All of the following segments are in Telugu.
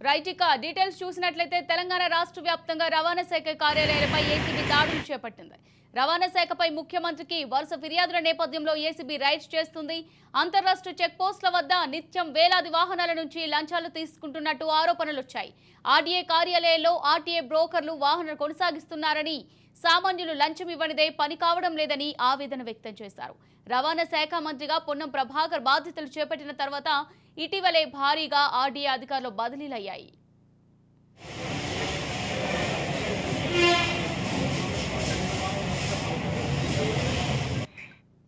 రైట్ డీటెయిల్స్ చూసినట్లయితే తెలంగాణ రాష్ట్ర వ్యాప్తంగా రవాణా శాఖ కార్యాలయాలపై ఏసీబీ దాడులు చేపట్టింది. రవాణా శాఖపై ముఖ్యమంత్రికి వరుస ఫిర్యాదుల నేపథ్యంలో ఏసీబీ రైడ్స్ చేస్తుంది. అంతర్రాష్ట్ర చెక్ పోస్టుల వద్ద నిత్యం వేలాది వాహనాల నుంచి లంచాలు తీసుకుంటున్నట్టు ఆరోపణలు వచ్చాయి ఆర్డీఏ కార్యాలయంలో ఆర్టీఏ బ్రోకర్లు వాహనాలు కొనసాగిస్తున్నారని సామాన్యులు లంచం ఇవ్వనిదే పని కావడం లేదని ఆవేదన వ్యక్తం చేశారు. రవాణా శాఖ మంత్రిగా పొన్నం ప్రభాకర్ బాధ్యతలు చేపట్టిన తర్వాత ఇటీవలే భారీగా ఆర్డీఏ అధికారులు బదిలీలయ్యాయి.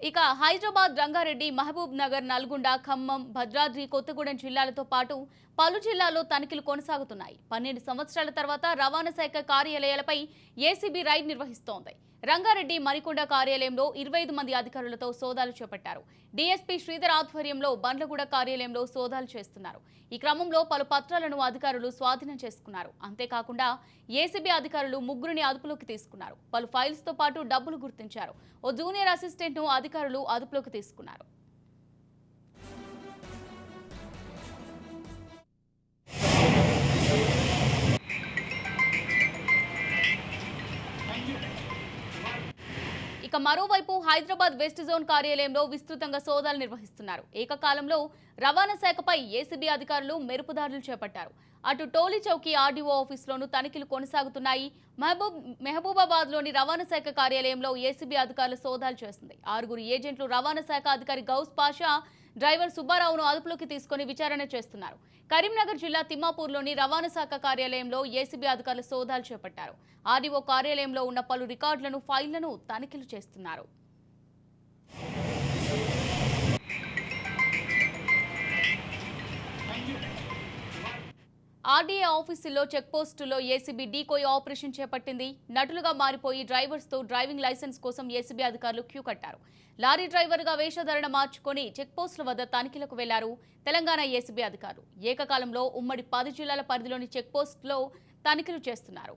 ఇక హైదరాబాద్ రంగారెడ్డి మహబూబ్ నగర్ నల్గొండ ఖమ్మం భద్రాద్రి కొత్తగూడెం జిల్లాలతో పాటు పలు జిల్లాల్లో తనిఖీలు కొనసాగుతున్నాయి. పన్నెండు సంవత్సరాల తర్వాత రవాణా శాఖ కార్యాలయాలపై ఏసీబీ రైడ్ నిర్వహిస్తోంది. రంగారెడ్డి మరికొండ కార్యాలయంలో ఇరవై ఐదు మంది అధికారులతో సోదాలు చేపట్టారు. డీఎస్పీ శ్రీధర్ ఆధ్వర్యంలో బండ్లగూడ కార్యాలయంలో సోదాలు చేస్తున్నారు. ఈ క్రమంలో పలు పత్రాలను అధికారులు స్వాధీనం చేసుకున్నారు. అంతేకాకుండా ఏసీబీ అధికారులు ముగ్గురిని అదుపులోకి తీసుకున్నారు. పలు ఫైల్స్తో పాటు డబ్బులు గుర్తించారు. ఓ జూనియర్ అసిస్టెంట్ను అధికారులు అదుపులోకి తీసుకున్నారు. ఇక మరోవైపు హైదరాబాద్ వెస్ట్ జోన్ కార్యాలయంలో విస్తృతంగా సోదాలు నిర్వహిస్తున్నారు. ఏకకాలంలో రవాణా శాఖపై ఏసీబీ అధికారులు మెరుపుదాడులు చేపట్టారు. అటు టోలీ చౌకీ ఆర్డీఓ ఆఫీసులోనూ తనిఖీలు కొనసాగుతున్నాయి. మహబూబ్ మెహబూబాబాద్లోని రవాణా శాఖ కార్యాలయంలో ఏసీబీ అధికారులు సోదాలు చేస్తుంది ఆరుగురు ఏజెంట్లు రవాణా శాఖ అధికారి గౌస్ పాషా డ్రైవర్ సుబ్బారావును అదుపులోకి తీసుకొని విచారణ చేస్తున్నారు. కరీంనగర్ జిల్లా తిమ్మాపూర్లోని రవాణా శాఖ కార్యాలయంలో ఏసీబీ అధికారులు సోదాలు చేపట్టారు. ఆర్డీఓ కార్యాలయంలో ఉన్న పలు రికార్డులను ఫైళ్ళను తనిఖీలు చేస్తున్నారు. ఆర్డీఏ ఆఫీసులో చెక్ పోస్టులో ఏసీబీ డీకోయ్ ఆపరేషన్ చేపట్టింది. నటులుగా మారిపోయి డ్రైవర్స్తో డ్రైవింగ్ లైసెన్స్ కోసం ఏసీబీ అధికారులు క్యూ కట్టారు. లారీ డ్రైవర్గా వేషధారణ మార్చుకొని చెక్ పోస్టుల వద్ద తనిఖీలకు వెళ్ళారు తెలంగాణ ఏసీబీ అధికారులు. ఏకకాలంలో ఉమ్మడి పది జిల్లాల పరిధిలోని చెక్ పోస్టులో తనిఖీలు చేస్తున్నారు.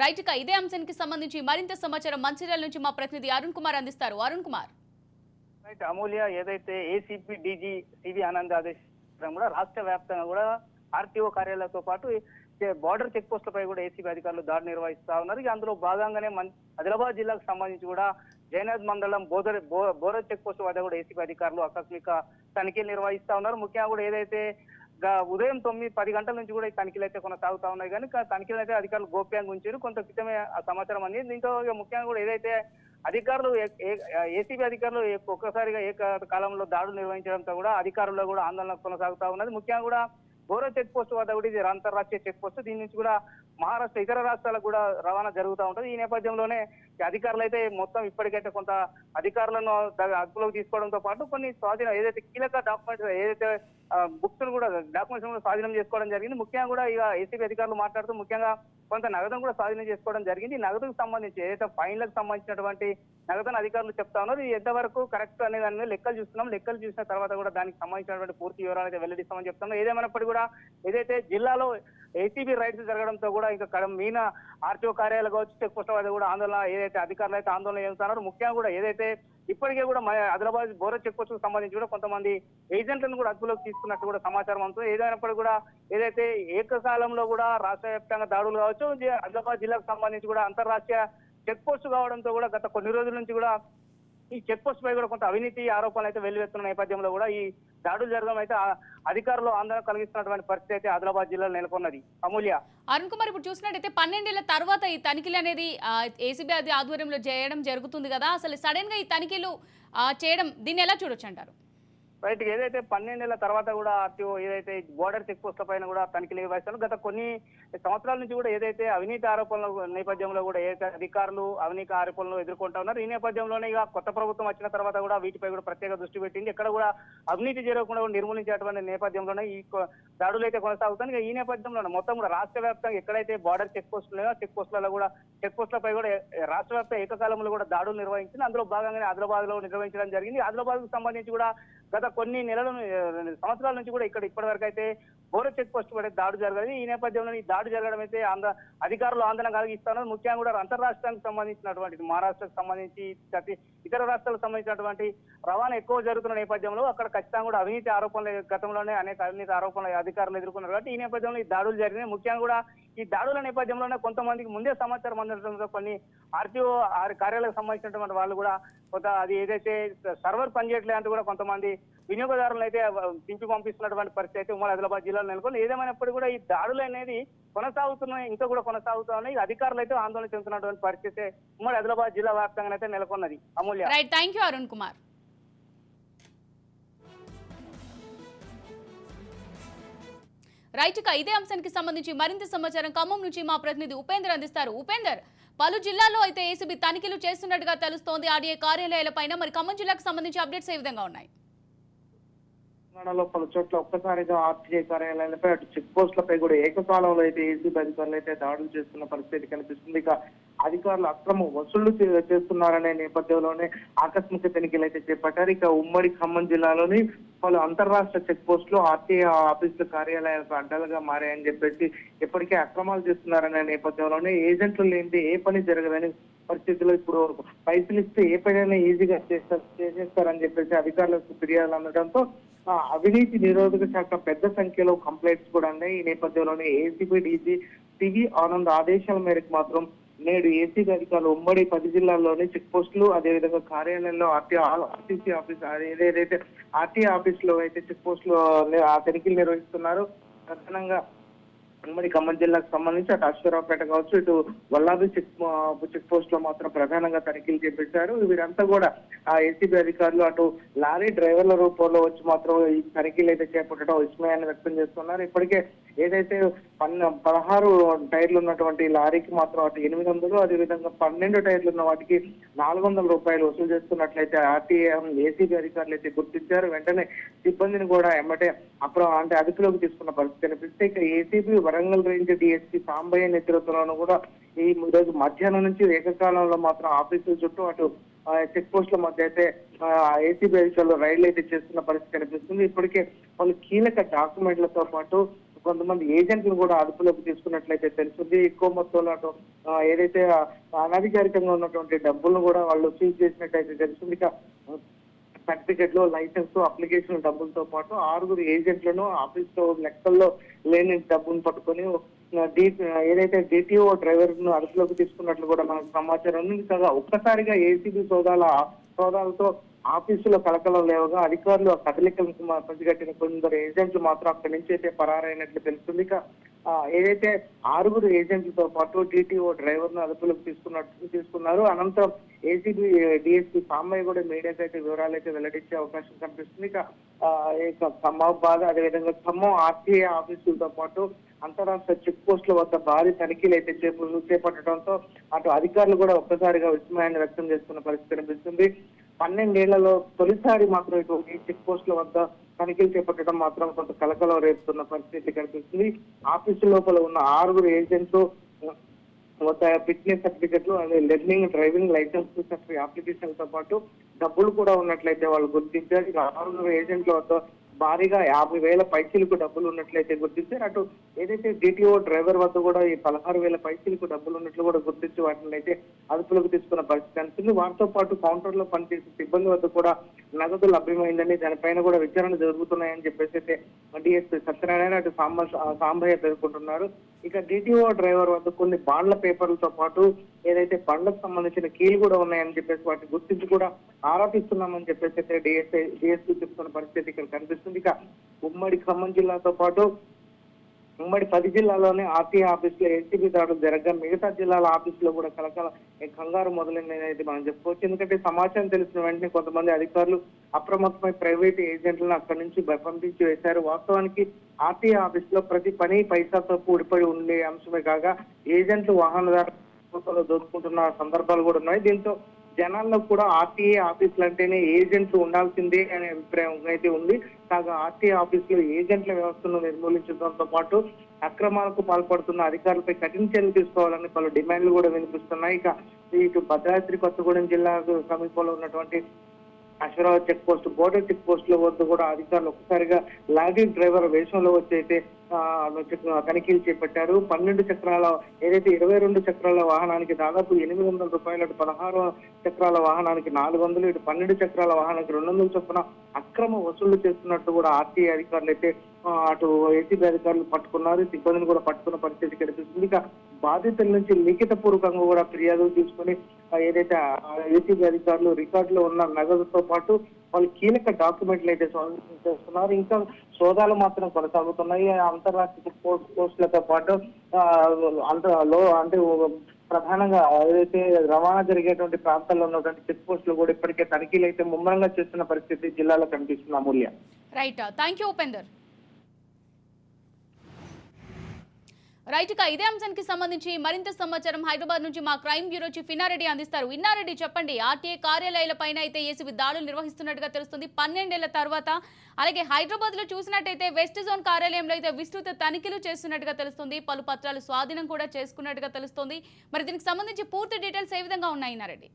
రైట్ ఇక ఇదే అంశానికి సంబంధించి మరింత సమాచారం మంచిర్యాల నుంచి మా ప్రతినిధి అరుణ్ కుమార్ అందిస్తారు. అరుణ్ కుమార్. రైట్ అమూల్య ఏదైతే ఏసీపీ డీజీ సివి ఆనంద్ ఆదేశం కూడా రాష్ట్ర వ్యాప్తంగా కూడా ఆర్టీఓ కార్యాలయంతో పాటు బార్డర్ చెక్ పోస్టులపై కూడా ఏసీబీ అధికారులు దాడి నిర్వహిస్తా ఉన్నారు. ఇక అందులో భాగంగానే ఆదిలాబాద్ జిల్లాకు సంబంధించి కూడా జైనాథ్ మండలం బోదర్ బో- చెక్ పోస్ట్ వద్ద కూడా ఏసీబీ అధికారులు ఆకస్మిక తనిఖీలు నిర్వహిస్తా ఉన్నారు. ముఖ్యంగా కూడా ఏదైతే ఉదయం తొమ్మిది పది గంటల నుంచి కూడా ఈ తనిఖీలు అయితే కొనసాగుతా ఉన్నాయి. కానీ తనిఖీలు అయితే అధికారులు గోప్యంగా ఉంచారు. కొంత క్రితమే ఆ సమాచారం అందింది. దీంతో ఇక ముఖ్యంగా కూడా ఏదైతే అధికారులు ఏసీబీ అధికారులు ఒక్కసారిగా ఏక కాలంలో దాడులు నిర్వహించడంతో కూడా అధికారుల్లో కూడా ఆందోళన కొనసాగుతా ఉన్నది. ముఖ్యంగా కూడా గౌరవ చెక్ పోస్ట్ వద్ద కూడా ఇది అంతర్రాష్ట్రీయ చెక్ పోస్ట్. దీని నుంచి కూడా మహారాష్ట్ర ఇతర రాష్ట్రాలకు కూడా రవాణా జరుగుతూ ఉంటది. ఈ నేపథ్యంలోనే ఈ అధికారులు అయితే మొత్తం ఇప్పటికైతే కొంత అధికారులను అదుపులోకి తీసుకోవడంతో పాటు కొన్ని స్వాధీనం ఏదైతే కీలక డాక్యుమెంట్స్ ఏదైతే బుక్స్ కూడా డాక్యుమెంట్స్ కూడా స్వాధీనం చేసుకోవడం జరిగింది. ముఖ్యంగా కూడా ఇక ఏసీబీ అధికారులు మాట్లాడుతూ ముఖ్యంగా కొంత నగదును కూడా స్వాధీనం చేసుకోవడం జరిగింది. నగదుకు సంబంధించి ఏదైతే ఫైన్లకు సంబంధించినటువంటి నగదును అధికారులు చెప్తా ఉన్నారు. ఇది ఎంతవరకు కరెక్ట్ అనే దాని మీద లెక్కలు చూస్తున్నాం. లెక్కలు చూసిన తర్వాత కూడా దానికి సంబంధించినటువంటి పూర్తి వివరాలు అయితే వెల్లడిస్తామని చెప్తున్నాం ఏదేమైనప్పటికీ కూడా ఏదైతే జిల్లాలో ఏసీబీ రైడ్స్ జరగడంతో కూడా ఇంకా కడ- మీన ఆర్టీఓ కార్యాలయాలు కావచ్చు చెక్ పోస్ట్ వద్ద కూడా ఆందోళన ఏదైతే అధికారులు అయితే ఆందోళన చేస్తున్నారు ముఖ్యంగా కూడా ఏదైతే ఇప్పటికే కూడా మన ఆదిలాబాద్ బోర చెక్ పోస్ట్కు సంబంధించి కూడా కొంతమంది ఏజెంట్లను కూడా అదుపులోకి తీసుకున్నట్టు కూడా సమాచారం అవుతుంది ఏదైనప్పటికీ కూడా ఏదైతే ఏకకాలంలో కూడా రాష్ట్ర వ్యాప్తంగా దాడులు కావచ్చు జి- ఆదిలాబాద్ జిల్లాకు సంబంధించి కూడా అంతర్రాష్ట్రీయ చెక్ పోస్ట్ కావడంతో కూడా గత కొన్ని రోజుల నుంచి కూడా ఈ చెక్ పోస్ట్ పై కూడా కొంత అవినీతి ఆరోపణలు అయితే వెల్లువెత్తున్న నేపథ్యంలో కూడా ఈ దాడులు జరగడం అయితే అధికారులు ఆందోళన కలిగిస్తున్నటువంటి పరిస్థితి అయితే ఆదిలాబాద్ జిల్లాలో నెలకొన్నది. అమూల్య. అరుణ్ కుమార్ ఇప్పుడు చూసినట్టయితే పన్నెండేళ్ళ తర్వాత ఈ తనిఖీలు అనేది ఏసీబీ అది ఆధ్వర్యంలో చేయడం జరుగుతుంది కదా. అసలు సడన్గా ఈ తనిఖీలు చేయడం దీన్ని ఎలా చూడొచ్చు అంటారు? రైట్ ఏదైతే పన్నెండేళ్ళ తర్వాత కూడా ఆర్టీఓ ఏదైతే బోర్డర్ చెక్ పోస్టుల పైన కూడా తనిఖీలు వేస్తారు గత కొన్ని సంవత్సరాల నుంచి కూడా ఏదైతే అవినీతి ఆరోపణల నేపథ్యంలో కూడా ఏదైతే అధికారులు అవినీతి ఆరోపణలు ఎదుర్కొంటా ఉన్నారు ఈ నేపథ్యంలోనే ఇక కొత్త ప్రభుత్వం వచ్చిన తర్వాత కూడా వీటిపై కూడా ప్రత్యేక దృష్టి పెట్టింది. ఎక్కడ కూడా అవినీతి జరగకుండా నిర్మూలించేటువంటి నేపథ్యంలోనే ఈ దాడులు అయితే కొనసాగుతాయి ఈ నేపథ్యంలో మొత్తం కూడా రాష్ట్ర వ్యాప్తంగా ఎక్కడైతే బార్డర్ చెక్ పోస్టులు ఉన్నాయో చెక్ పోస్టులలో కూడా చెక్ పోస్టులపై కూడా రాష్ట్ర వ్యాప్త ఏకకాలంలో కూడా దాడులు నిర్వహించింది. అందులో భాగంగానే ఆదిలాబాద్లో నిర్వహించడం జరిగింది. ఆదిలాబాద్కు సంబంధించి కూడా గత కొన్ని నెలల సంవత్సరాల నుంచి కూడా ఇక్కడ ఇప్పటి వరకు అయితే బోర చెక్ పోస్ట్ పడే దాడి జరగదు ఈ నేపథ్యంలో ఈ దాడి జరగడం అయితే ఆంధ్ర అధికారులు ఆందోళన కలిగిస్తున్నారు. ముఖ్యంగా కూడా అంతర్రాష్ట్రానికి సంబంధించినటువంటి మహారాష్ట్రకు సంబంధించి ఇతర రాష్ట్రాలకు సంబంధించినటువంటి రవాణా ఎక్కువ జరుగుతున్న నేపథ్యంలో అక్కడ ఖచ్చితంగా కూడా అవినీతి ఆరోపణలు గతంలోనే అనేక అవినీతి ఆరోపణలు అధికారులు ఎదుర్కొన్నారు. కాబట్టి ఈ నేపథ్యంలో ఈ దాడులు జరిగినాయి. ముఖ్యంగా కూడా ఈ దాడుల నేపథ్యంలోనే కొంతమందికి ముందే సమాచారం అందడంతో కొన్ని ఆర్టీఓ కార్యాలయాలకు సంబంధించినటువంటి వాళ్ళు కూడా కొంత అది ఏదైతే సర్వర్ పనిచేయట్లేదు అంటే కూడా కొంతమంది వినియోగదారులను అయితే పించి పంపిస్తున్నటువంటి పరిస్థితి అయితే ఉమ్మడి ఆదిలాబాద్ జిల్లాలో నెలకొని ఏదేమైనప్పటికీ కూడా ఈ దాడులు అనేది కొనసాగుతున్నాయి ఇంకా కూడా కొనసాగుతా ఉన్నాయి అధికారులు అయితే ఆందోళన చెందుతున్నటువంటి పరిస్థితి ఉమ్మడి ఆదిలాబాద్ జిల్లా వ్యాప్తంగా అయితే నెలకొన్నది. Amulya. Right thank you Arun Kumar right ఇక ఇదే అంశానికి సంబంధించి మరింత సమాచారం ఖమ్మం నుంచి మా ప్రతినిధి ఉపేందర్ అందిస్తారు. ఉపేందర్ పలు జిల్లాల్లో అయితే ఏసీబీ తనిఖీలు చేస్తున్నట్టుగా తెలుస్తోంది. ఆర్డీఏ కార్యాలయాలపైన మరి ఖమ్మం జిల్లాకు సంబంధించి అప్డేట్స్ ఏ విధంగా ఉన్నాయి? తెలంగాణలో పలు చోట్ల ఒక్కసారిగా ఆర్టీఐ కార్యాలయాలపై అటు చెక్ పోస్టులపై కూడా ఏకకాలంలో అయితే ఏసీ అధికారులు అయితే దాడులు చేస్తున్న పరిస్థితి కనిపిస్తుంది. ఇక అధికారులు అక్రమ వసూళ్ళు చేస్తున్నారనే నేపథ్యంలోనే ఆకస్మిక తనిఖీలు అయితే చేపట్టారు. ఇక ఉమ్మడి ఖమ్మం జిల్లాలోని పలు అంతర్రాష్ట్ర చెక్ పోస్టులు ఆర్టీఐ ఆఫీసుల కార్యాలయాలకు అడ్డాలుగా మారాయని చెప్పేసి ఇప్పటికే అక్రమాలు చేస్తున్నారనే నేపథ్యంలోనే ఏజెంట్లు లేనిది ఏ పని జరగదని పరిస్థితుల్లో ఇప్పుడు పైసలు ఇస్తే ఏ పనైనా ఈజీగా చేస్తారు చేసేస్తారని చెప్పేసి అధికారులకు ఫిర్యాదులు అందడంతో అవినీతి నిరోధక శాఖ పెద్ద సంఖ్యలో కంప్లైంట్స్ కూడా ఉన్నాయి. ఈ నేపథ్యంలోనే ఏసీబీ డీజీ టివి ఆనంద్ ఆదేశాల మేరకు మాత్రం నేడు ఏసీబీ అధికారులు ఉమ్మడి పది జిల్లాల్లోని చెక్ పోస్టులు అదేవిధంగా కార్యాలయంలో ఆర్టీ ఆర్టీసీ ఆఫీస్ అది ఏదైతే ఆర్టీ ఆఫీస్లో అయితే చెక్ పోస్టులు ఆ తనిఖీలు నిర్వహిస్తున్నారు. ప్రధానంగా ఉమ్మడి ఖమ్మం జిల్లాకు సంబంధించి అటు అశ్వరావుపేట కావచ్చు ఇటు వల్లాబి చెక్ చెక్ పోస్ట్లో మాత్రం ప్రధానంగా తనిఖీలు చేపించారు వీరంతా కూడా ఆ ఏసీబీ అధికారులు అటు లారీ డ్రైవర్ల రూపంలో వచ్చి మాత్రం ఈ తనిఖీలు అయితే చేపట్టడం విస్మయాన్ని వ్యక్తం చేస్తున్నారు. ఇప్పటికే ఏదైతే పన్న పదహారు టైర్లు ఉన్నటువంటి లారీకి మాత్రం అటు ఎనిమిది వందలు అదేవిధంగా పన్నెండు టైర్లు ఉన్న వాటికి నాలుగు వందల రూపాయలు వసూలు చేస్తున్నట్లయితే ఆర్టీఏ ఏసీబీ అధికారులు అయితే గుర్తించారు. వెంటనే సిబ్బందిని కూడా ఎమ్మటే అప్పుడు అంటే అదుపులోకి తీసుకున్న పరిస్థితి కనిపిస్తే ఇక ACB Warangal range DSP Sambaiah నేతృత్వంలోనూ కూడా ఈ రోజు మధ్యాహ్నం నుంచి ఏకకాలంలో మాత్రం ఆఫీసుల చుట్టూ అటు చెక్ పోస్టుల మధ్య అయితే ఏసీబీ అధికారులు రైళ్ళు అయితే చేస్తున్న పరిస్థితి కనిపిస్తుంది. ఇప్పటికే వాళ్ళు కీలక డాక్యుమెంట్లతో పాటు కొంతమంది ఏజెంట్లు కూడా అదుపులోకి తీసుకున్నట్లయితే తెలుస్తుంది ఎక్కువ మొత్తంలో అటు ఏదైతే అనధికారికంగా ఉన్నటువంటి డబ్బులను కూడా వాళ్ళు సీజ్ చేసినట్టయితే తెలుస్తుంది ఇక సర్టిఫికెట్లు లైసెన్స్ అప్లికేషన్ డబ్బులతో పాటు ఆరుగురు ఏజెంట్లను ఆఫీస్లో లెక్కల్లో లేని డబ్బును పట్టుకొని డి ఏదైతే డిటిఓ డ్రైవర్ను అదుపులోకి తీసుకున్నట్లు కూడా మనకు సమాచారం ఉంది. కాగా ఒక్కసారిగా ఏసీబీ సోదాల సోదాలతో ఆఫీసులో కలకలం లేవగా అధికారులు ఆ కదలికలకు పసిగట్టిన కొందరు ఏజెంట్లు మాత్రం అక్కడి నుంచి అయితే పరారైనట్లు తెలుస్తుంది. ఇక ఏదైతే ఆరుగురు ఏజెంట్లతో పాటు టీటీఓ డ్రైవర్ను అదుపులోకి తీసుకున్నట్టు తీసుకున్నారు. అనంతరం ఏసీబీ డిఎస్పీ సామ్మయ్య కూడా మీడియాకి అయితే వివరాలు అయితే వెల్లడించే అవకాశం కనిపిస్తుంది. ఇక ఆ, బాధ ఖమ్మాబాద్ అదేవిధంగా ఖమ్మం ఆర్టీఐ ఆఫీసులతో పాటు అంతరాష్ట్ర చెక్ పోస్టుల వద్ద భారీ తనిఖీలు అయితే చేపట్టడంతో అటు అధికారులు కూడా ఒక్కసారిగా విస్మయాన్ని వ్యక్తం చేస్తున్న పరిస్థితి కనిపిస్తుంది. పన్నెండేళ్ళలో తొలిసారి మాత్రం ఇటువంటి చెక్ పోస్టుల వద్ద తనిఖీలు చేపట్టడం మాత్రం కొంత కలకలం రేపుతున్న పరిస్థితి కనిపిస్తుంది. ఆఫీసు లోపల ఉన్న ఆరుగురు ఏజెంట్లు వద్ద ఫిట్నెస్ సర్టిఫికెట్లు అదే లెర్నింగ్ డ్రైవింగ్ లైసెన్స్ సర్టిఫికేట్ అప్లికేషన్తో పాటు డబ్బులు కూడా ఉన్నట్లయితే వాళ్ళు గుర్తించారు. ఆరుగురు ఏజెంట్ల వద్ద భారీగా యాభై వేల పైసలకు డబ్బులు ఉన్నట్లయితే గుర్తించారు. అటు ఏదైతే డిటిఓ డ్రైవర్ వద్ద కూడా ఈ పదహారు వేల పైసలకు డబ్బులు ఉన్నట్లు కూడా గుర్తించి వాటిని అయితే అదుపులోకి తీసుకున్న పరిస్థితి కనిపిస్తుంది. వాటితో పాటు కౌంటర్లో పనిచేసే సిబ్బంది వద్ద కూడా నగదు లభ్యమైందని దానిపైన కూడా విచారణ జరుగుతున్నాయని చెప్పేసి అయితే డిఎస్పీ సత్యనారాయణ అటు సాంబ సాంబయ్య పేర్కొంటున్నారు. ఇక డిటిఓ డ్రైవర్ వద్ద కొన్ని బాండ్ల పేపర్లతో పాటు ఏదైతే బండ్లకు సంబంధించిన కీలు కూడా ఉన్నాయని చెప్పేసి వాటిని గుర్తించి కూడా ఆరోపిస్తున్నామని చెప్పేసి అయితే డిఎస్ఐ డిఎస్పీ చెప్తున్న పరిస్థితి ఇక్కడ కనిపిస్తుంది. ఇక ఉమ్మడి ఖమ్మం జిల్లాతో పాటు ఉమ్మడి పది జిల్లాలోనే ఆర్టీఐ ఆఫీసులో ఎన్టీపీ దాడులు జరగగా మిగతా జిల్లాల ఆఫీసులో కూడా కలకల ఈ కంగారు మొదలైనది మనం చెప్పుకోవచ్చు. ఎందుకంటే సమాచారం తెలిసిన వెంటనే కొంతమంది అధికారులు అప్రమత్తమై ప్రైవేట్ ఏజెంట్లను అక్కడి నుంచి పంపించి వేశారు. వాస్తవానికి ఆర్టీఐ ఆఫీసులో ప్రతి పని పైసాతో కూడిపడి ఉండే అంశమే కాగా ఏజెంట్లు వాహనదారులు దోచుకుంటున్న సందర్భాలు కూడా ఉన్నాయి. దీంతో జనాల్లో కూడా ఆర్టీఏ ఆఫీసులు అంటేనే ఏజెంట్లు ఉండాల్సిందే అనే అభిప్రాయం అయితే ఉంది. కాగా ఆర్టీఏ ఆఫీసులో ఏజెంట్ల వ్యవస్థను నిర్మూలించడంతో పాటు అక్రమాలకు పాల్పడుతున్న అధికారులపై కఠిన చర్యలు తీసుకోవాలని పలు డిమాండ్లు కూడా వినిపిస్తున్నాయి. ఇక ఇటు భద్రాద్రి కొత్తగూడెం జిల్లాకు సమీపంలో ఉన్నటువంటి Ashwarao check post border check పోస్ట్లో వద్ద కూడా అధికారులు ఒక్కసారిగా లారీ డ్రైవర్ వేషంలో వచ్చి అయితే తనిఖీలు చేపట్టారు. పన్నెండు చక్రాల ఏదైతే ఇరవై రెండు చక్రాల వాహనానికి దాదాపు ఎనిమిది వందల రూపాయలు అటు పదహారు చక్రాల వాహనానికి నాలుగు వందలు ఇటు పన్నెండు చక్రాల వాహనానికి రెండు వందల చొప్పున అక్రమ వసూళ్ళు చేస్తున్నట్టు కూడా ఆర్టీఐ అధికారులు అయితే అటు ఏసీబీ అధికారులు పట్టుకున్నారు. సిబ్బందిని కూడా పట్టుకున్న పరిస్థితి కనిపిస్తుంది. ఇక బాధితుల నుంచి లిఖిత పూర్వకంగా కూడా ఫిర్యాదులు తీసుకుని ఏదైతే ఏసీబీ అధికారులు రికార్డులో ఉన్న నగదుతో పాటు వాళ్ళు కీలక డాక్యుమెంట్లు అయితే చేస్తున్నారు. ఇంకా సోదాలు మాత్రం కొనసాగుతున్నాయి. అంతర్రాష్ట్రీయ పోస్ట్ పోస్టులతో పాటు అంతలో అంత లో అంటే ప్రధానంగా ఏదైతే రవాణా జరిగేటువంటి ప్రాంతాల్లో ఉన్నటువంటి చెక్ పోస్టులు కూడా ఇప్పటికే తనిఖీలు అయితే ముమ్మరంగా చేస్తున్న పరిస్థితి జిల్లాలో కనిపిస్తుంది Amulya. Right thank you Upender. Right ఇక ఇదే అంశానికి సంబంధించి మరింత సమాచారం హైదరాబాద్ నుంచి మా క్రైమ్ బ్యూరో చీఫ్ ఇన్నారెడ్డి అందిస్తారు. ఇన్నారెడ్డి చెప్పండి ఆర్టీఏ కార్యాలయాల పైన అయితే ఏసీబీ దాడులు నిర్వహిస్తున్నట్టుగా తెలుస్తుంది. పన్నెండేళ్ళ తర్వాత అలాగే హైదరాబాద్లో చూసినట్టయితే వెస్ట్ జోన్ కార్యాలయంలో అయితే విస్తృత తనిఖీలు చేస్తున్నట్టుగా తెలుస్తుంది. పలు పత్రాలు స్వాధీనం కూడా చేసుకున్నట్టుగా తెలుస్తుంది. మరి దీనికి సంబంధించి పూర్తి డీటెయిల్స్ ఏ విధంగా ఉన్నాయి ఇన్నారెడ్డి?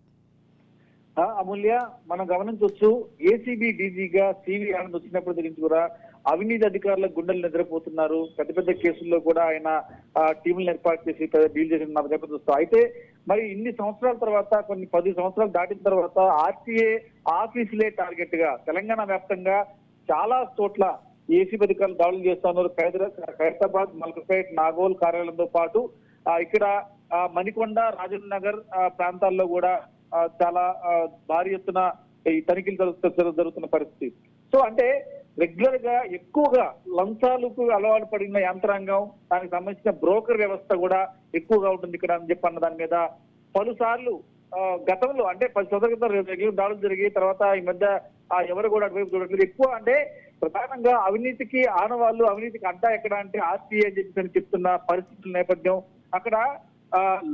అమూల్య మనం గమనించవచ్చు ఏసీబీ డీజీగా సివి ఆనంద్ వచ్చినప్పటి నుంచి కూడా అవినీతి అధికారుల గుండెలు నిద్రపోతున్నారు. పెద్ద పెద్ద కేసుల్లో కూడా ఆయన ఆ, ఏర్పాటు చేసి పెద్ద డీల్ చేసిన నేపథ్యంలో అయితే మరి ఇన్ని సంవత్సరాల తర్వాత కొన్ని పది సంవత్సరాలు దాటిన తర్వాత ఆర్టీఏ ఆఫీసులే టార్గెట్గా తెలంగాణ వ్యాప్తంగా చాలా చోట్ల ఏసీ అధికారులు దాడులు చేస్తున్నారు. ఖైరతాబాద్ మల్కపేట్ నాగోల్ కార్యాలయంతో పాటు ఇక్కడ మణికొండ రాజేంద్ర నగర్ ఆ, ప్రాంతాల్లో కూడా చాలా భారీ ఎత్తున ఈ తనిఖీలు జరుగుతున్న పరిస్థితి. సో అంటే రెగ్యులర్గా ఎక్కువగా లంచాలకు అలవాటు పడిన యంత్రాంగం దానికి సంబంధించిన బ్రోకర్ వ్యవస్థ కూడా ఎక్కువగా ఉంటుంది ఇక్కడ అని చెప్పి అన్న దాని మీద. పలుసార్లు గతంలో అంటే పది సంవత్సరాల క్రితం రెగ్యులర్ దాడులు జరిగి తర్వాత ఈ మధ్య ఆ ఎవరు కూడా అటువైపు చూడట్లేదు. ఎక్కువ అంటే ప్రధానంగా అవినీతికి ఆనవాళ్ళు అవినీతికి అడ్డా ఎక్కడ అంటే ఆర్టీఏ అని చెప్పి అని చెప్తున్న పరిస్థితుల నేపథ్యం. అక్కడ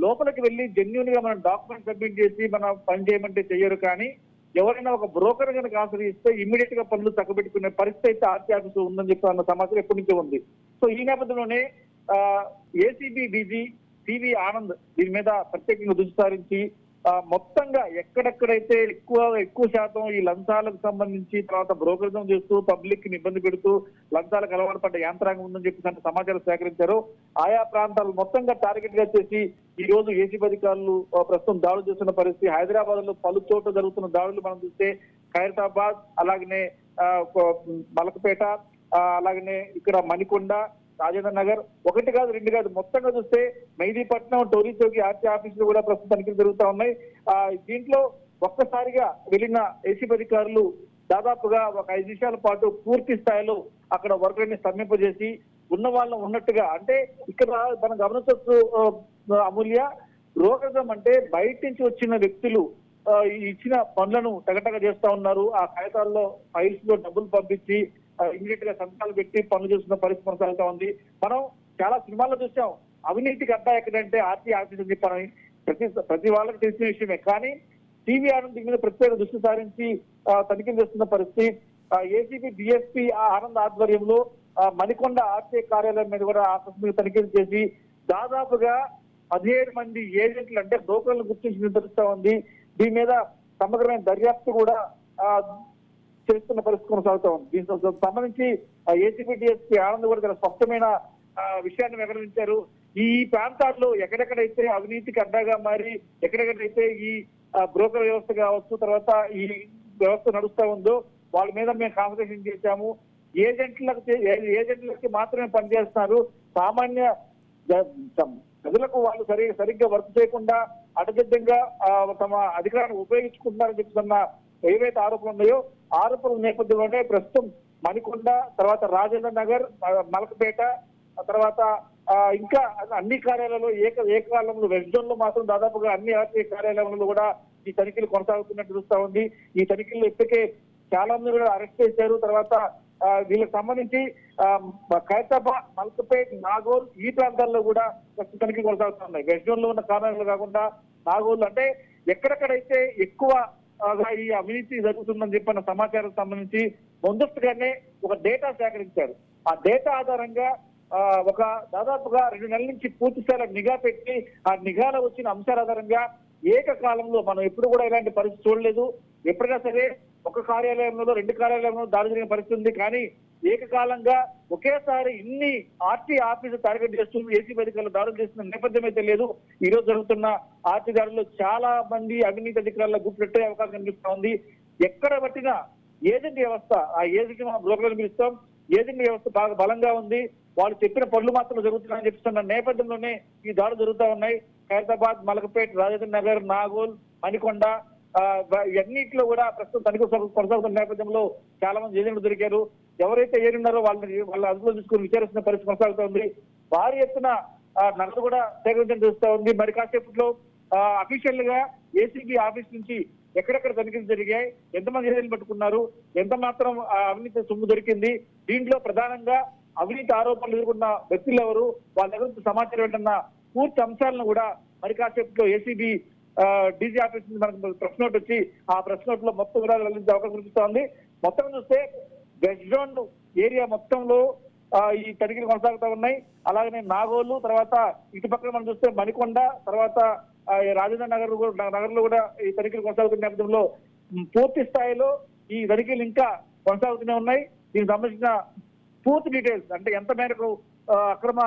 లోపలికి వెళ్ళి జెన్యున్గా మనం డాక్యుమెంట్ సబ్మిట్ చేసి మనం పని చేయమంటే చెయ్యరు కానీ ఎవరైనా ఒక బ్రోకర్ కనుక ఆశ్రయిస్తే ఇమ్మీడియట్గా పనులు తగ్గబెట్టుకునే పరిస్థితి అయితే ఆర్టీ ఆఫీస్ ఉందని చెప్పి అన్న సమాచారం ఎప్పటి నుంచో ఉంది. సో ఈ నేపథ్యంలోనే ఏసీబీ డీజీ సివి ఆనంద్ దీని మీద ప్రత్యేకంగా దృష్టి సారించి మొత్తంగా ఎక్కడెక్కడైతే ఎక్కువ ఎక్కువ శాతం ఈ లంచాలకు సంబంధించి తర్వాత బ్రోకరిజం చేస్తూ పబ్లిక్ని ఇబ్బంది పెడుతూ లంచాలకు అలవాటు పడ్డ యంత్రాంగం ఉందని చెప్పి దాని సమాచారం సేకరించారు. ఆయా ప్రాంతాలు మొత్తంగా టార్గెట్గా చేసి ఈ రోజు ఏసీబీ అధికారులు ప్రస్తుతం దాడులు చేస్తున్న పరిస్థితి. హైదరాబాద్లో పలు చోట్ల జరుగుతున్న దాడులు మనం చూస్తే ఖైరతాబాద్ అలాగనే మలకపేట అలాగనే ఇక్కడ మణికొండ రాజేంద్ర నగర్ ఒకటి కాదు రెండు కాదు. మొత్తంగా చూస్తే మెహదీపట్నం టోరీచౌకి ఆర్టీ ఆఫీసులు కూడా ప్రస్తుతం తనిఖీలు జరుగుతూ ఉన్నాయి. ఆ దీంట్లో ఒక్కసారిగా వెళ్ళిన ఏసీపీ అధికారులు దాదాపుగా ఒక ఐదు నిమిషాల పాటు పూర్తి స్థాయిలో అక్కడ వర్కులని స్తంభింపజేసి ఉన్న వాళ్ళని ఉన్నట్టుగా అంటే ఇక్కడ మనం గమనించవచ్చు అమూల్య రోగజం అంటే బయట నుంచి వచ్చిన వ్యక్తులు ఇచ్చిన పనులను టగటగ చేస్తా ఉన్నారు. ఆ కాగితాల్లో ఫైల్స్లో డబ్బులు పంపించి ఇమీడియట్గా సంతకాలు పెట్టి పనులు చేస్తున్న పరిస్థితి కొనసాగుతా ఉంది. మనం చాలా సినిమాల్లో చూసాం. అవినీతికి అడ్డా ఎక్కడంటే ఆర్టీ ఆఫీస్ అని చెప్పారని ప్రతి ప్రతి వాళ్ళకి తెలిసిన విషయమే. కానీ టీవీ ఆనంద్ దీని మీద ప్రత్యేక దృష్టి సారించి తనిఖీలు చేస్తున్న పరిస్థితి ఏసీపీ డిఎస్పీ ఆనంద్ ఆధ్వర్యంలో మణికొండ ఆర్టీఐ కార్యాలయం మీద కూడా ఆకస్మిక తనిఖీలు చేసి దాదాపుగా పదిహేడు మంది ఏజెంట్లు అంటే బ్రోకర్లను గుర్తించి నిర్ధారిస్తా ఉంది. దీని మీద సమగ్రమైన దర్యాప్తు కూడా చేస్తున్న పరిస్థితి కొనసాగుతా ఉంది. దీనికి సంబంధించి ఏసీపీ డిఎస్పీ ఆనంద్ కూడా చాలా స్పష్టమైన విషయాన్ని వెల్లడించారు ఈ ప్రాంతాల్లో ఎక్కడెక్కడైతే అవినీతికి అడ్డాగా మారి ఎక్కడెక్కడైతే ఈ బ్రోకర్ వ్యవస్థ కావచ్చు తర్వాత ఈ వ్యవస్థ నడుస్తా ఉందో వాళ్ళ మీద మేము కాన్సన్ట్రేషన్ చేశాము. ఏజెంట్లకు ఏజెంట్లకి మాత్రమే పనిచేస్తున్నారు. సామాన్య ప్రజలకు వాళ్ళు సరి సరిగ్గా వర్క్ చేయకుండా అడ్డదిడ్డంగా తమ అధికారాన్ని ఉపయోగించుకుంటున్నారని చెప్తున్న ఏవైతే ఆరోపణలు ఉన్నాయో ఆరోపణల నేపథ్యంలోనే ప్రస్తుతం మణికొండ తర్వాత రాజేంద్ర నగర్ మలకపేట తర్వాత ఇంకా అన్ని కార్యాలయాల్లో ఏక ఏకకాలంలో వెస్ట్ జోన్లో మాత్రం దాదాపుగా అన్ని ఆర్టీఐ కార్యాలయంలో కూడా ఈ తనిఖీలు కొనసాగుతున్నట్టు చూస్తా ఉంది. ఈ తనిఖీలు ఇప్పటికే చాలా మంది కూడా అరెస్ట్ చేశారు. తర్వాత వీళ్ళకి సంబంధించి ఆ, ఖైరతాబాద్ మల్కపేట్ నాగోల్ ఈ ప్రాంతాల్లో కూడా ప్రస్తుతం కొనసాగుతున్నాయి వెస్ట్ జోన్లో ఉన్న కారణాలు కాకుండా నాగోల్ అంటే ఎక్కడెక్కడైతే ఎక్కువ ఈ అవినీతి జరుగుతుందని చెప్పిన సమాచారం సంబంధించి ముందస్తుగానే ఒక డేటా సేకరించారు. ఆ డేటా ఆధారంగా ఒక దాదాపుగా రెండు నెలల నుంచి పూర్తి స్థాయిలో నిఘా పెట్టి ఆ నిఘాలో వచ్చిన అంశాల ఆధారంగా ఏకకాలంలో మనం ఎప్పుడు కూడా ఇలాంటి పరిస్థితి చూడలేదు. ఎప్పుడైనా సరే ఒక కార్యాలయంలో రెండు కార్యాలయంలో దాడి జరిగిన పరిస్థితి ఉంది కానీ ఏకకాలంగా ఒకేసారి ఇన్ని ఆర్టీ ఆఫీసు టార్గెట్ చేస్తూ ఏసీ అధికారులు దాడులు చేస్తున్న నేపథ్యం అయితే లేదు. ఈ రోజు జరుగుతున్న ఆర్టీ దాడుల్లో చాలా మంది అవినీతి అధికారుల గుర్తుపెట్టే అవకాశం కనిపిస్తా ఉంది. ఎక్కడ పట్టినా ఏజెంట్ వ్యవస్థ ఆ ఏజెంట్ మనం బ్రోకర్లు పిలుస్తాం. ఏజెంట్ వ్యవస్థ బాగా బలంగా ఉంది. వాళ్ళు చెప్పిన పనులు మాత్రం జరుగుతున్నాయని చెప్తున్న నేపథ్యంలోనే ఈ దాడులు జరుగుతూ ఉన్నాయి. ఖైరతాబాద్ మలకపేట్ రాజేంద్ర నగర్ నాగోల్ మణికొండ ఇవన్నిట్లో కూడా ప్రస్తుతం తనిఖీ కొనసాగుతున్న నేపథ్యంలో చాలా మంది ఏజెంట్లు దొరికారు. ఎవరైతే ఏరున్నారో వాళ్ళని వాళ్ళ అదుపులో తీసుకుని విచారిస్తున్న పరిస్థితి కొనసాగుతోంది భారీ ఎత్తున నగదు కూడా సేకరించడం చూస్తూ ఉంది. మరి కాసేపట్లో అఫీషియల్గా ఏసీబీ ఆఫీస్ నుంచి ఎక్కడెక్కడ తనిఖీలు జరిగాయి? ఎంతమంది ఏజెంట్లు పట్టుకున్నారు? ఎంత మాత్రం ఆ, అవినీతి సొమ్ము దొరికింది? దీంట్లో ప్రధానంగా అవినీతి ఆరోపణలు ఎదుర్కొన్న వ్యక్తులు ఎవరు? వాళ్ళ దగ్గర సమాచారం ఏంటన్న పూర్తి అంశాలను కూడా మరి కాసేపట్లో ఏసీబీ డీజీ ఆఫీస్ నుంచి మనకు ప్రెస్ నోట్ వచ్చి ఆ ప్రెస్ నోట్లో మొత్తం వివరాలు వెల్లించే అవకాశం కనిపిస్తోంది. మొత్తం చూస్తే వెస్ట్ జోన్ ఏరియా మొత్తంలో ఈ తనిఖీలు కొనసాగుతూ ఉన్నాయి. అలాగనే నాగోలు తర్వాత ఇటు పక్కన మనం చూస్తే మణికొండ తర్వాత రాజేంద్ర నగర్ కూడా నగర్లో కూడా ఈ తనిఖీలు కొనసాగుతున్న నేపథ్యంలో పూర్తి స్థాయిలో ఈ తనిఖీలు ఇంకా కొనసాగుతూనే ఉన్నాయి. దీనికి సంబంధించిన పూర్తి డీటెయిల్స్ అంటే ఎంత మేరకు అక్రమ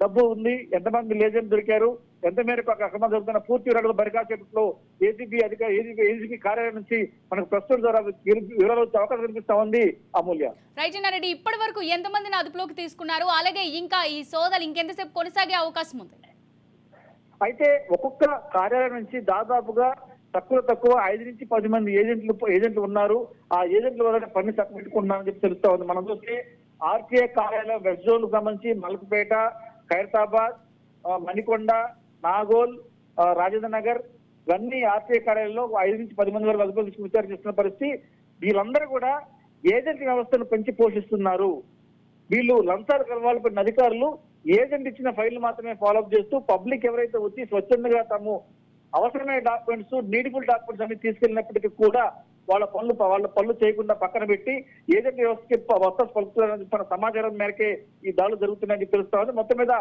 డబ్బు ఉంది ఎంతమంది లేజెంట్ దొరికారు ఎంత మేరకు అక్రమం జరుగుతున్న పూర్తి వివరాలు బరికాసేపట్లో ఏసీబీ అధికార ఏసీబీ ఏసీబీ కార్యాలయం నుంచి మనకు ప్రస్తుతం ద్వారా వివరాలు వచ్చే అవకాశం కనిపిస్తా ఉంది అమూల్య. రైజనారెడ్డి ఇప్పటి వరకు ఎంతమందిని అదుపులోకి తీసుకున్నారు? అలాగే ఇంకా ఈ సోదాలు ఇంకెంతసేపు కొనసాగే అవకాశం ఉంది? అయితే ఒక్కొక్క కార్యాలయం నుంచి దాదాపుగా తక్కువ తక్కువ ఐదు నుంచి పది మంది ఏజెంట్లు ఏజెంట్లు ఉన్నారు. ఆ ఏజెంట్ల వల్ల పని పెట్టుకుంటున్నారని చెప్పి తెలుస్తా ఉంది. మనం చూస్తే ఆర్టీఏ కార్యాలయం వెస్ట్ జోన్ సంబంధించి మలకపేట ఖైరతాబాద్ మణికొండ నాగోల్ రాజేంద్ర నగర్ ఇవన్నీ ఆర్టీఐ కార్యాలయంలో ఐదు నుంచి పది మంది వరకు అదుపులో తీసుకుని విచారణ చేస్తున్న పరిస్థితి. వీళ్ళందరూ కూడా ఏజెంట్ వ్యవస్థను పెంచి పోషిస్తున్నారు. వీళ్ళు లంచాలు కలవాలపడిన అధికారులు ఏజెంట్ ఇచ్చిన ఫైల్ మాత్రమే ఫాలోఅప్ చేస్తూ పబ్లిక్ ఎవరైతే వచ్చి స్వచ్ఛందంగా తాము అవసరమైన డాక్యుమెంట్స్ నీడిఫుల్ డాక్యుమెంట్స్ అన్ని తీసుకెళ్ళినప్పటికీ కూడా వాళ్ళ పనులు వాళ్ళ పనులు చేయకుండా పక్కన పెట్టి ఏజెంట్ వ్యవస్థకి వస్త పలుకుతున్నారని చెప్పిన సమాచారం మేరకే ఈ దాడులు జరుగుతున్నాయని తెలుస్తా ఉంది. మొత్తం మీద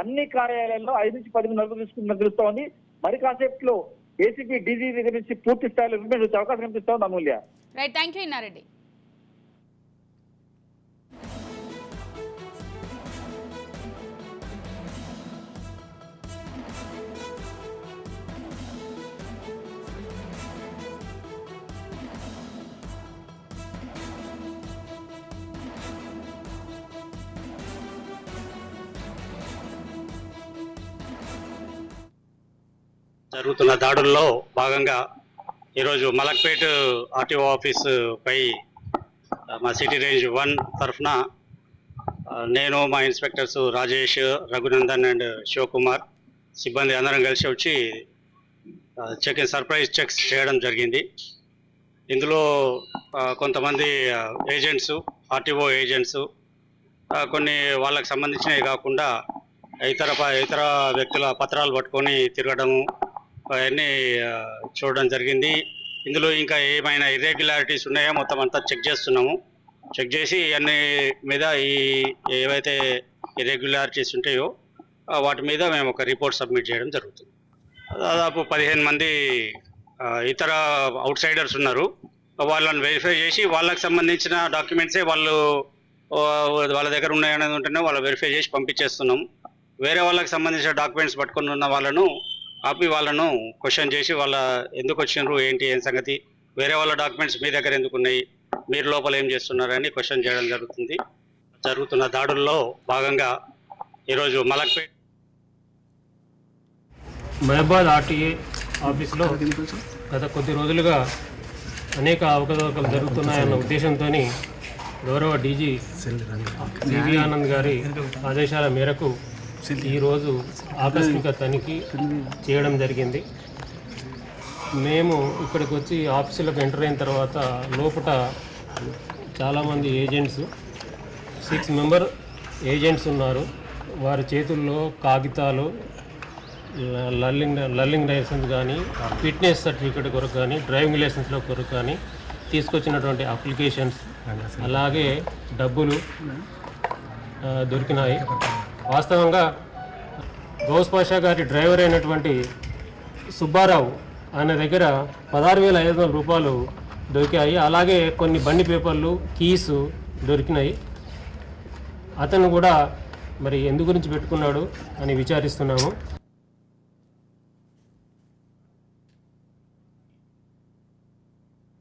అన్ని కార్యాలయాల్లో ఐదు నుంచి పది నలుగురు తీసుకుంటున్న తెలుస్తోంది. మరి కాసేపట్లో ఏసీపీ డీజీ దగ్గర నుంచి పూర్తి స్థాయిలో ఇన్ఫర్మేషన్ వచ్చే అవకాశం కనిపిస్తోంది Amulya. Right thank you Innareddy జరుగుతున్న దాడుల్లో భాగంగా ఈరోజు మలక్పేట్ ఆర్టీఓ ఆఫీసు పై మా సిటీ రేంజ్ వన్ తరఫున నేను మా ఇన్స్పెక్టర్స్ రాజేష్ రఘునందన్ అండ్ శివకుమార్ సిబ్బంది అందరం కలిసి వచ్చి చెక్ సర్ప్రైజ్ చెక్స్ చేయడం జరిగింది. ఇందులో కొంతమంది ఏజెంట్స్ ఆర్టీఓ ఏజెంట్స్ కొన్ని వాళ్ళకి సంబంధించినవి కాకుండా ఇతర ఇతర వ్యక్తుల పత్రాలు పట్టుకొని తిరగడము అవన్నీ చూడడం జరిగింది. ఇందులో ఇంకా ఏమైనా ఇర్రెగ్యులారిటీస్ ఉన్నాయో? మొత్తం అంతా చెక్ చేస్తున్నాము. చెక్ చేసి అన్ని మీద ఈ ఏవైతే ఇర్రెగ్యులారిటీస్ ఉంటాయో వాటి మీద మేము ఒక రిపోర్ట్ సబ్మిట్ చేయడం జరుగుతుంది. దాదాపు పదిహేను మంది ఇతర అవుట్ సైడర్స్ ఉన్నారు. వాళ్ళని వెరిఫై చేసి వాళ్ళకి సంబంధించిన డాక్యుమెంట్సే వాళ్ళు వాళ్ళ దగ్గర ఉన్నాయనేది ఉంటేనే వాళ్ళు వెరిఫై చేసి పంపించేస్తున్నాం. వేరే వాళ్ళకి సంబంధించిన డాక్యుమెంట్స్ పట్టుకుని ఉన్న వాళ్ళను ఆపి వాళ్ళను క్వశ్చన్ చేసి వాళ్ళ ఎందుకు వచ్చినారు ఏంటి ఏం సంగతి వేరే వాళ్ళ డాక్యుమెంట్స్ మీ దగ్గర ఎందుకు ఉన్నాయి మీరు లోపల ఏం చేస్తున్నారని క్వశ్చన్ చేయడం జరుగుతుంది. జరుగుతున్న దాడుల్లో భాగంగా ఈరోజు మలక్పేట్ మహబాద్ ఆర్టీఏ ఆఫీస్లో గత కొద్ది రోజులుగా అనేక అవకతవకలు జరుగుతున్నాయన్న ఉద్దేశంతో గౌరవ డీజీ సివి ఆనంద్ గారి ఆదేశాల మేరకు ఈరోజు ఆకస్మిక తనిఖీ చేయడం జరిగింది. మేము ఇక్కడికి వచ్చి ఆఫీసులకు ఎంటర్ అయిన తర్వాత లోపల చాలామంది ఏజెంట్స్ సిక్స్ మెంబర్ ఏజెంట్స్ ఉన్నారు. వారి చేతుల్లో కాగితాలు లర్లింగ్ లర్లింగ్ లైసెన్స్ కానీ ఫిట్నెస్ సర్టిఫికేట్ కొరకు కానీ డ్రైవింగ్ లైసెన్స్లో కొరకు కానీ తీసుకొచ్చినటువంటి అప్లికేషన్స్ అలాగే డబ్బులు దొరికినాయి. వాస్తవంగా గౌస్ పాషా గారి డ్రైవర్ అయినటువంటి సుబ్బారావు ఆయన దగ్గర పదహారు వేల ఐదు వందల రూపాయలు దొరికాయి. అలాగే కొన్ని బండి పేపర్లు కీస్ దొరికినాయి. అతను కూడా మరి ఎందు గురించి పెట్టుకున్నాడు అని విచారిస్తున్నాము.